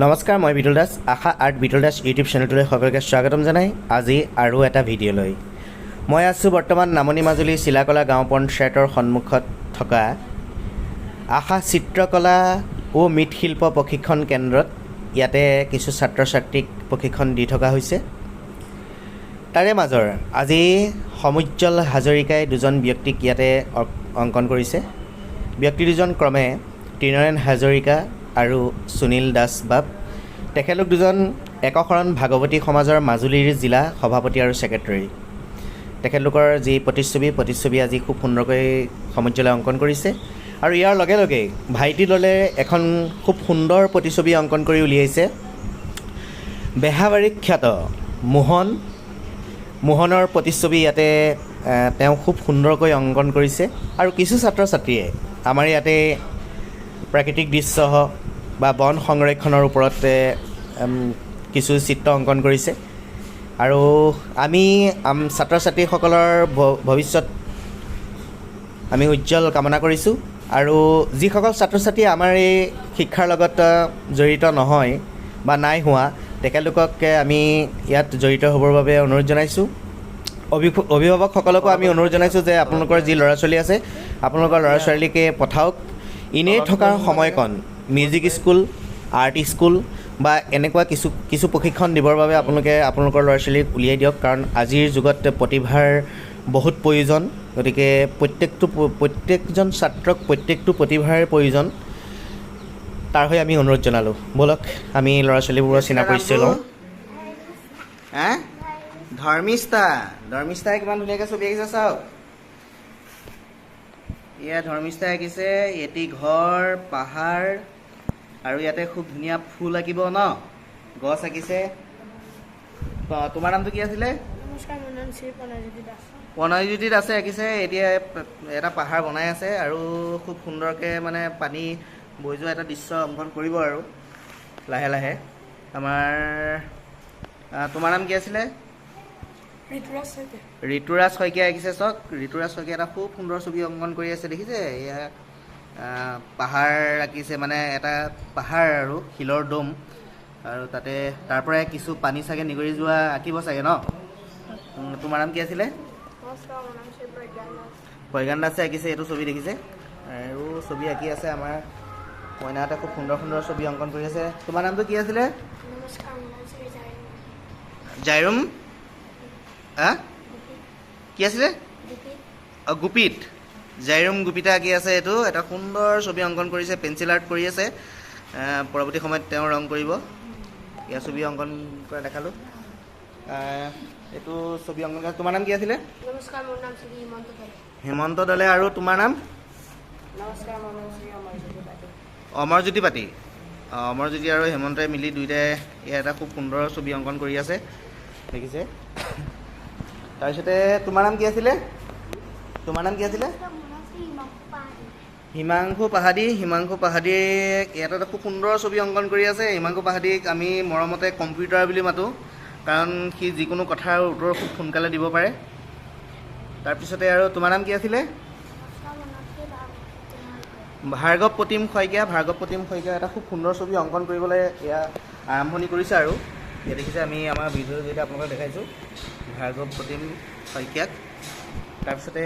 নমস্কাৰ মই Bitul Das Asha art Bitul Das YouTube চেনেলটোলৈ সকলোকে স্বাগতম জনাই আজি আৰু এটা ভিডিঅ'লৈ। মই আছোঁ বৰ্তমান নামনি মাজুলী চিলাকলা গাঁও পঞ্চায়তৰ সন্মুখত থকা আশা চিত্ৰকলা ও মৃৎশিল্প প্ৰশিক্ষণ কেন্দ্ৰত। ইয়াতে কিছু ছাত্ৰ ছাত্ৰীক প্ৰশিক্ষণ দি থকা হৈছে। তাৰে মাজৰ আজি সমুজ্জ্বল হাজৰিকাই দুজন ব্যক্তিক ইয়াতে অংকন কৰিছে। ব্যক্তি দুজন ক্ৰমে তৃণয়ন হাজৰিকা আৰু সুনীল দাস বাব তেখেতলোক দুজন একশৰণ ভাগৱতী সমাজৰ মাজুলীৰ জিলা সভাপতি আৰু ছেক্ৰেটেৰী। তেখেতলোকৰ যি প্ৰতিচ্ছবি প্ৰতিচ্ছবি আজি খুব সুন্দৰকৈ সমুজ্জ্বলে অংকন কৰিছে। আৰু ইয়াৰ লগে লগে ভাইটি দলে এখন খুব সুন্দৰ প্ৰতিচ্ছবি অংকন কৰি উলিয়াইছে। বেহাবাৰীক খ্যাত মোহন। মোহনৰ প্ৰতিচ্ছবি ইয়াতে তেওঁ খুব সুন্দৰকৈ অংকন কৰিছে। আৰু কিছু ছাত্ৰ ছাত্ৰীয়ে আমাৰ ইয়াতে প্ৰাকৃতিক দৃশ্য বা বন সংৰক্ষণৰ ওপৰত কিছু চিত্ৰ অংকন কৰিছে। আৰু আমি ছাত্ৰ ছাত্ৰীসকলৰ ভৱিষ্যত আমি উজ্জ্বল কামনা কৰিছোঁ। আৰু যিসকল ছাত্ৰ ছাত্ৰী আমাৰ এই শিক্ষাৰ লগত জড়িত নহয় বা নাই হোৱা তেখেতলোকক আমি ইয়াত জড়িত হ'বৰ বাবে অনুৰোধ জনাইছোঁ। অভি- অভিভাৱকসকলকো আমি অনুৰোধ জনাইছোঁ যে আপোনালোকৰ যি ল'ৰা ছোৱালী আছে আপোনালোকৰ ল'ৰা ছোৱালীকে পঠাওক। এনেই থকাৰ সময়কণ মিউজিক স্কুল আৰ্ট স্কুল বা এনেকুৱা কিছু কিছু প্ৰশিক্ষণ দিবৰ বাবে আপোনালোকে আপোনালোকৰ ল'ৰা ছোৱালীক উলিয়াই দিয়ক। কাৰণ আজিৰ যুগত প্ৰতিভাৰ বহুত প্ৰয়োজন গতিকে প্ৰত্যেকটো প্ৰত্যেকজন ছাত্ৰক প্ৰত্যেকটো প্ৰতিভাৰ প্ৰয়োজন। তাৰ হৈ আমি অনুৰোধ জনালোঁ। ব'লক আমি ল'ৰা ছোৱালীবোৰৰ চিনা পৰিচয় লওঁ। হা? ধৰ্মিষ্ঠা? ধৰ্মিষ্ঠাই কিমান ধুনীয়াকৈ ছবি আঁকিছে চাওক। এয়া ধৰ্মিষ্ঠাই আঁকিছে এটি ঘৰ পাহাৰ আৰু ইয়াতে খুব ধুনীয়া ফুল আঁকিব ন? গছ আঁকিছে। তোমাৰ নামটো কি আছিলে? প্ৰণয়জ্যোতি দাস। আঁকিছে এতিয়া এটা পাহাৰ বনাই আছে আৰু খুব সুন্দৰকৈ মানে পানী বৈ যোৱা এটা দৃশ্য অংকন কৰিব আৰু লাহে লাহে। আমাৰ তোমাৰ নাম কি আছিলে? ঋতুৰাজ শইকীয়া। আঁকিছে চাওক ঋতুৰাজ শইকীয়া এটা খুব সুন্দৰ ছবি অংকন কৰি আছে দেখিছে? এয়া পাহাৰ আঁকিছে মানে এটা পাহাৰ আৰু শিলৰ দম। আৰু তাতে তাৰ পৰাই কিছু পানী চাগে নিগৰি যোৱা আঁকিব চাগে ন? তোমাৰ নাম কি আছিলে? প্ৰজ্ঞান দাস আঁকিছে এইটো ছবি দেখিছে? আৰু ছবি আঁকি আছে আমাৰ মইনাহঁতে খুব সুন্দৰ সুন্দৰ ছবি অংকন কৰি আছে। তোমাৰ নামটো কি আছিলে? জাইৰুম? হা কি আছিলে? গুপিত। জাইৰুম গুপিতা আঁকি আছে এইটো? এটা সুন্দৰ ছবি অংকন কৰিছে পেঞ্চিল আৰ্ট কৰি আছে। পৰৱৰ্তী সময়ত তেওঁ ৰং কৰিব। ইয়াৰ ছবি অংকন কৰা দেখালোঁ। এইটো ছবি অংকন কৰা তোমাৰ নাম কি আছিলে? হিমন্ত দলে। আৰু তোমাৰ নাম? অমৰজ্যোতি পাতি অমৰজ্যোতি আৰু হেমন্তই মিলি দুয়োটাই এটা খুব সুন্দৰ ছবি অংকন কৰি আছে। দেখিছে? তাৰপিছতে তোমাৰ নাম কি আছিলে? তোমাৰ নাম কি আছিলে? হিমাংশু পাহাদী। হিমাংশু পাহাদীয়ে ইয়াত এটা খুব সুন্দৰ ছবি অংকন কৰি আছে। হিমাংশু পাহাদীক আমি মৰমতে কম্পিউটাৰ বুলি মাতোঁ। কাৰণ সি যিকোনো কথাৰ উত্তৰ খুব সোনকালে দিব পাৰে। তাৰপিছতে আৰু তোমাৰ নাম কি আছিলে? ভাৰ্গৱ প্ৰতিম শইকীয়া। ভাৰ্গৱ প্ৰতিম শইকীয়া এটা খুব সুন্দৰ ছবি অংকন কৰিবলৈ এয়া আৰম্ভণি কৰিছে আৰু। এতিয়া দেখিছে আমি আমাৰ ভিডিঅ'ৰ জৰিয়তে আপোনালোকক দেখাইছোঁ ভাৰ্গৱ প্ৰতিম শইকীয়াক। তাৰপিছতে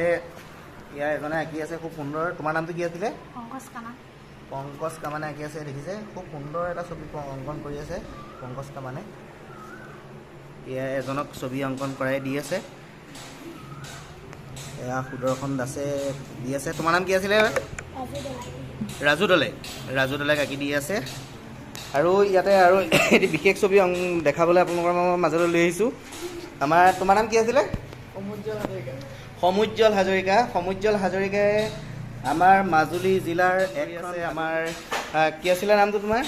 ইয়াৰ এজনে আঁকি আছে খুব সুন্দৰ। তোমাৰ নামটো কি আছিলে? পংকজ কামা পংকজ কামানে আঁকি আছে দেখিছে? খুব সুন্দৰ এটা ছবি অংকন কৰি আছে পংকজ কামানে। এয়া এজনক ছবি অংকন কৰাই দি আছে। এয়া সুদৰ্শন দাসে দি আছে। তোমাৰ নাম কি আছিলে? ৰাজু দলে। ৰাজু দলে। আঁকি দি আছে। আৰু ইয়াতে আৰু এটি বিশেষ ছবি দেখাবলৈ আপোনালোকৰ মাজলৈ লৈ আহিছোঁ। আমাৰ তোমাৰ নাম কি আছিলে? সমুজ্জ্বল হাজৰিকা। সমুজ্জ্বল হাজৰিকাই আমাৰ মাজুলী জিলাৰ এক আছে। আমাৰ কি আছিলে নামটো তোমাৰ?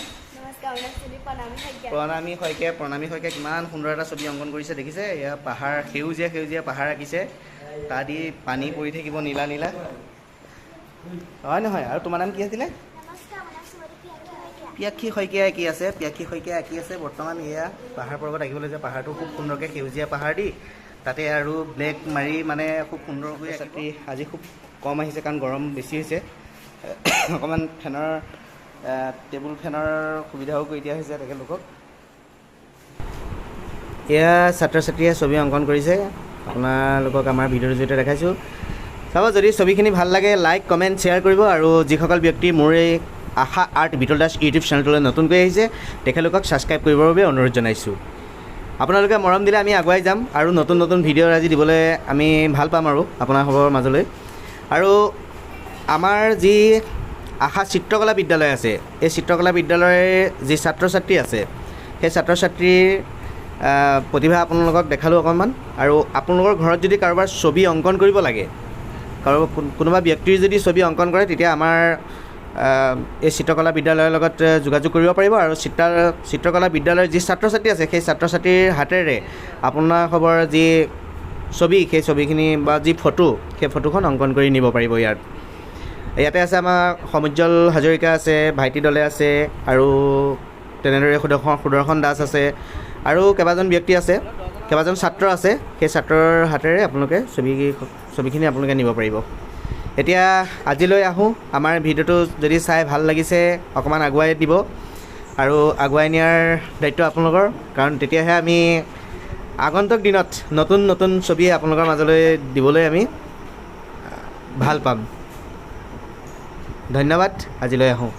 প্ৰণামী শইকীয়া। প্ৰণামী শইকীয়া। কিমান সুন্দৰ এটা ছবি অংকন কৰিছে দেখিছে? এয়া পাহাৰ সেউজীয়া সেউজীয়া পাহাৰ আঁকিছে। তাত দি পানী পৰি থাকিব নীলা নীলা। হয় নহয়? আৰু তোমাৰ নাম কি আছিলে? পিয়াক্ষী শইকীয়া আঁকি আছে পিয়াক্ষী শইকীয়া আঁকি আছে বৰ্তমান এয়া পাহাৰ পৰ্বত আঁকিবলৈ যে পাহাৰটো খুব সুন্দৰকৈ সেউজীয়া পাহাৰ দি তাতে আৰু ব্লেক মাৰি মানে খুব সুন্দৰকৈ ছাত্ৰী আজি খুব কম আহিছে কাৰণ গৰম বেছি হৈছে। অকণমান ফেনৰ টেবুল ফেনৰ সুবিধাও কৰি দিয়া হৈছে তেখেতলোকক। এয়া ছাত্ৰ ছাত্ৰীয়ে ছবি অংকন কৰিছে। আপোনালোকক আমাৰ ভিডিঅ'ৰ জৰিয়তে দেখাইছোঁ। চাব যদি ছবিখিনি ভাল লাগে লাইক কমেণ্ট শ্বেয়াৰ কৰিব আৰু যিসকল ব্যক্তি মোৰ এই আশা আৰ্ট বিটল দাস ইউটিউব চেনেলটোলৈ নতুনকৈ আহিছে। তেখেতলোকক ছাবস্ক্ৰাইব কৰিবৰ বাবে অনুৰোধ জনাইছোঁ। আপোনালোকে মৰম দিলে আমি আগুৱাই যাম আৰু নতুন নতুন ভিডিঅ' আজি দিবলৈ আমি ভালো পাম আৰু আপোনালোকৰ মাজলৈ। আৰু আমাৰ যি আশা চিত্ৰকলা বিদ্যালয় আছে, এই চিত্ৰকলা বিদ্যালয়ৰ যি ছাত্ৰ ছাত্ৰী আছে, সেই ছাত্ৰ ছাত্ৰীৰ প্ৰতিভা আপোনালোকক দেখালোঁ অকণমান। আৰু আপোনালোকৰ ঘৰত যদি কাৰোবাৰ ছবি অংকন কৰিব লাগে কাৰোবাৰ কোনোবা ব্যক্তিৰ যদি ছবি অংকন কৰে, তেতিয়া আমাৰ এই চিত্ৰকলা বিদ্যালয়ৰ লগত যোগাযোগ কৰিব পাৰিব আৰু চিত্ৰ চিত্ৰকলা বিদ্যালয়ৰ যি ছাত্ৰ ছাত্ৰী আছে সেই ছাত্ৰ ছাত্ৰীৰ হাতেৰে আপোনাৰ খবৰ যি ছবি সেই ছবিখিনি বা যি ফটো সেই ফটোখন অংকন কৰি নিব পাৰিব ইয়াত। ইয়াতে আছে আমাৰ সমুজ্জ্বল হাজৰিকা আছে ভাইটি দলে আছে আৰু তেনেদৰে সুদৰ্শন সুদৰ্শন দাস আছে আৰু কেইবাজন ব্যক্তি আছে কেইবাজন ছাত্ৰ আছে সেই ছাত্ৰৰ হাতেৰে আপোনালোকে ছবি ছবিখিনি আপোনালোকে নিব পাৰিব। এতিয়া আজিলৈ আহোঁ। আমাৰ ভিডিঅ'টো যদি চাই ভালো লাগিছে, অকণমান আগুৱাই দিব। আৰু আগুৱাই নিয়াৰ দায়িত্ব আপোনালোকৰ। কাৰণ তেতিয়াহে আমি আগন্তুক দিনত নতুন নতুন ছবি আপোনালোকৰ মাজলৈ দিবলৈ আমি ভালো পাম। ধন্যবাদ। আজিলৈ আহোঁ।